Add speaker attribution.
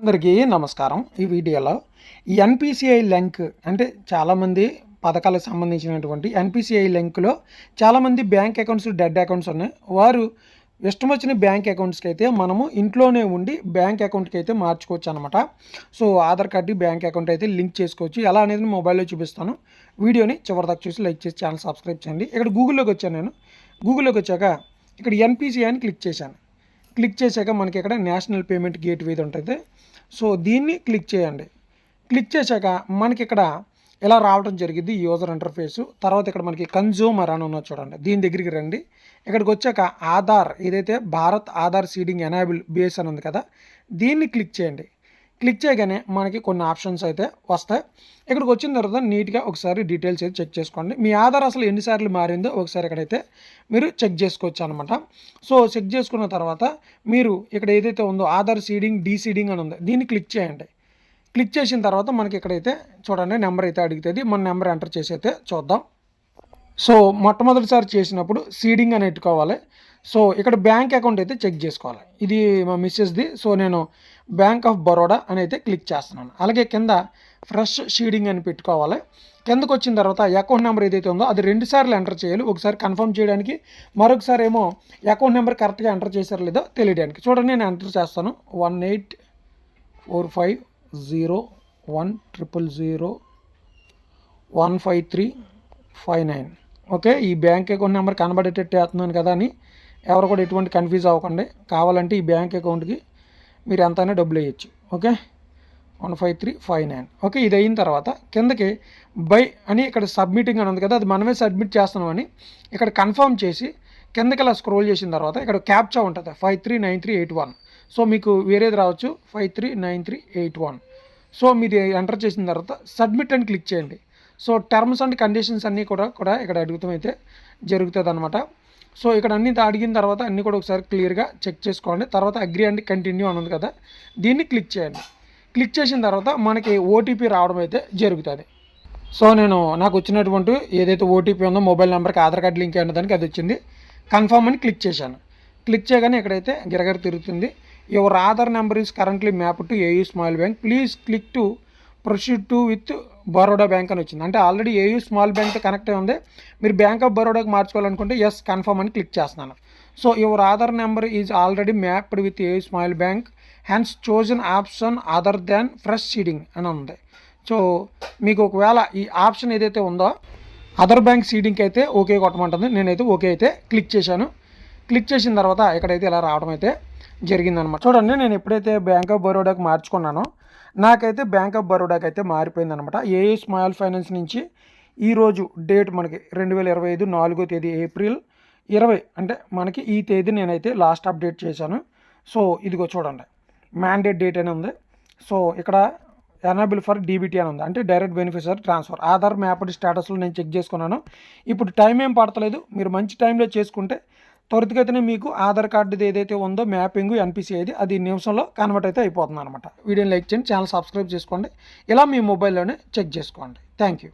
Speaker 1: అందరికీ నమస్కారం. ఈ వీడియోలో ఈ ఎన్పిసిఐ లింక్ అంటే చాలామంది పథకాలకు సంబంధించినటువంటి ఎన్పిసిఐ లింక్లో చాలామంది బ్యాంక్ అకౌంట్స్ డెడ్ అకౌంట్స్ ఉన్నాయి. వారు ఇష్టం వచ్చిన బ్యాంక్ అకౌంట్స్కి అయితే మనము ఇంట్లోనే ఉండి బ్యాంక్ అకౌంట్కి అయితే మార్చుకోవచ్చు అనమాట so Aadhaar card bank account అయితే లింక్ చేసుకోవచ్చు. ఎలా అనేది మొబైల్లో చూపిస్తాను. వీడియోని చివరిదాకా చూసి లైక్ చేసి ఛానల్ సబ్స్క్రైబ్ చేయండి. ఇక్కడ గూగుల్లోకి వచ్చాను నేను. గూగుల్లోకి వచ్చాక ఇక్కడ ఎన్పిసిఐ అని క్లిక్ చేశాను. క్లిక్ చేశాక మనకి ఇక్కడ నేషనల్ పేమెంట్ గేట్ వేది ఉంటుంది. సో దీన్ని క్లిక్ చేయండి. క్లిక్ చేశాక మనకి ఇక్కడ ఇలా రావడం జరిగింది యూజర్ ఇంటర్ఫేసు. తర్వాత ఇక్కడ మనకి కన్జ్యూమర్ అని ఉన్నది చూడండి. దీని దగ్గరికి రండి. ఇక్కడికి వచ్చాక ఆధార్ ఏదైతే Bharat Aadhaar seeding enable base అని ఉంది కదా దీన్ని క్లిక్ చేయండి. క్లిక్ చేయగానే మనకి కొన్ని ఆప్షన్స్ అయితే వస్తాయి. ఇక్కడికి వచ్చిన తర్వాత నీట్గా ఒకసారి డీటెయిల్స్ అయితే చెక్ చేసుకోండి. మీ ఆధార్ అసలు ఎన్నిసార్లు మారిందో ఒకసారి ఇక్కడైతే మీరు చెక్ చేసుకోవచ్చు అనమాట సో చెక్ చేసుకున్న తర్వాత మీరు ఇక్కడ ఏదైతే ఉందో ఆధార్ సీడింగ్ డీ సీడింగ్ అని ఉంది దీన్ని క్లిక్ చేయండి. క్లిక్ చేసిన తర్వాత మనకి ఇక్కడైతే చూడండి నెంబర్ అయితే అడుగుతుంది. మన నెంబర్ ఎంటర్ చేసి అయితే చూద్దాం. సో మొట్టమొదటిసారి చేసినప్పుడు సీడింగ్ అని పెట్టుకోవాలి. సో ఇక్కడ బ్యాంక్ అకౌంట్ అయితే చెక్ చేసుకోవాలి. ఇది మా మిస్సెస్ది. సో నేను బ్యాంక్ ఆఫ్ బరోడా అని అయితే క్లిక్ చేస్తున్నాను. అలాగే కింద ఫ్రెష్ షీడింగ్ అని పెట్టుకోవాలి. కిందకు వచ్చిన తర్వాత అకౌంట్ నెంబర్ ఏదైతే ఉందో అది రెండు సార్లు ఎంటర్ చేయాలి. ఒకసారి కన్ఫర్మ్ చేయడానికి మరొకసారి ఏమో అకౌంట్ నెంబర్ కరెక్ట్గా ఎంటర్ చేశారో లేదో తెలియడానికి. చూడండి నేను ఎంటర్ చేస్తాను. One eight four five zero one triple zero one five three five nine. Okay ఈ బ్యాంక్ అకౌంట్ నెంబర్ కనబడేటట్టు వేస్తున్నాను కదా అని ఎవరు కూడా ఎటువంటి కన్ఫ్యూజ్ అవ్వకండి. కావాలంటే ఈ బ్యాంక్ అకౌంట్కి మీరు ఎంతైనా డబ్బులు వేయచ్చు. Okay? One five three five nine. Okay? ఇది అయిన తర్వాత కిందకి బై అని ఇక్కడ సబ్మిటింగ్ అని ఉంది కదా అది మనమే సబ్మిట్ చేస్తున్నామని ఇక్కడ కన్ఫర్మ్ చేసి కిందకి ఇలా స్క్రోల్ చేసిన తర్వాత ఇక్కడ క్యాప్చా ఉంటుంది. Five three nine three eight one. So మీకు వేరేది రావచ్చు. Five three nine three eight one. So మీరు ఎంటర్ చేసిన తర్వాత సబ్మిట్ అని క్లిక్ చేయండి. సో టర్మ్స్ అండ్ కండిషన్స్ అన్నీ కూడా కూడా ఇక్కడ అడుగుతామైతే జరుగుతుంది అనమాట సో ఇక్కడ అన్ని అడిగిన తర్వాత అన్నీ కూడా ఒకసారి క్లియర్గా చెక్ చేసుకోండి. తర్వాత అగ్రి అండ్ కంటిన్యూ అని ఉంది కదా దీన్ని క్లిక్ చేయండి. క్లిక్ చేసిన తర్వాత మనకి ఓటీపీ రావడం అయితే జరుగుతుంది. సో నేను నాకు వచ్చినటువంటి ఏదైతే ఓటీపీ ఉందో మొబైల్ నెంబర్కి ఆధార్ కార్డు లింక్ అయిన దానికి అది వచ్చింది. కన్ఫర్మ్ అని క్లిక్ చేశాను. క్లిక్ చేయగానే ఇక్కడైతే గిరగర తిరుగుతుంది. Your Aadhaar number is currently map to AU small bank. Please click to proceed to with Baroda bank అని వచ్చింది. అంటే ఆల్రెడీ ఏయూ స్మాల్ బ్యాంక్తో కనెక్ట్ అయి ఉంది. మీరు బ్యాంక్ ఆఫ్ బరోడాకి మార్చుకోవాలనుకుంటే ఎస్ కన్ఫర్మ్ అని క్లిక్ చేస్తున్నాను. So your Aadhaar number is already mapped with AU small bank has chosen option other than fresh seeding అని ఉంది. సో మీకు ఒకవేళ ఈ ఆప్షన్ ఏదైతే ఉందో అదర్ బ్యాంక్ సీడింగ్కి అయితే ఓకే కొట్టమంటుంది. నేనైతే ఓకే అయితే క్లిక్ చేశాను. క్లిక్ చేసిన తర్వాత ఇక్కడైతే ఇలా రావడం అయితే జరిగిందనమాట చూడండి నేను ఎప్పుడైతే బ్యాంక్ ఆఫ్ బరోడాకి మార్చుకున్నానో నాకైతే బ్యాంక్ ఆఫ్ బరోడాకి అయితే మారిపోయింది అనమాట ఏఏ స్మాల్ ఫైనాన్స్ నుంచి ఈరోజు డేట్ మనకి రెండు వేల ఇరవై ఐదు నాలుగో తేదీ ఏప్రిల్ ఇరవై. అంటే మనకి ఈ తేదీ నేనైతే లాస్ట్ అప్డేట్ చేశాను. సో ఇదిగో చూడండి. మ్యాండేట్ డేట్ అని ఉంది. సో ఇక్కడ ఎనాబుల్ ఫర్ డీబీటీ అని ఉంది. అంటే direct beneficiary transfer Aadhaar mapped స్టేటస్లో నేను చెక్ చేసుకున్నాను. ఇప్పుడు టైం ఏం పడతలేదు. మీరు మంచి టైంలో చేసుకుంటే త్వరితగతినే మీకు ఆధార్ కార్డుది ఏదైతే ఉందో మ్యాపింగ్ ఎన్పిసి అది అది నిమిషంలో కన్వర్ట్ అయితే అయిపోతుంది అనమాట వీడియోని లైక్ చేయండి ఛానల్ సబ్స్క్రైబ్ చేసుకోండి. ఇలా మీ మొబైల్లోనే చెక్ చేసుకోండి. Thank you.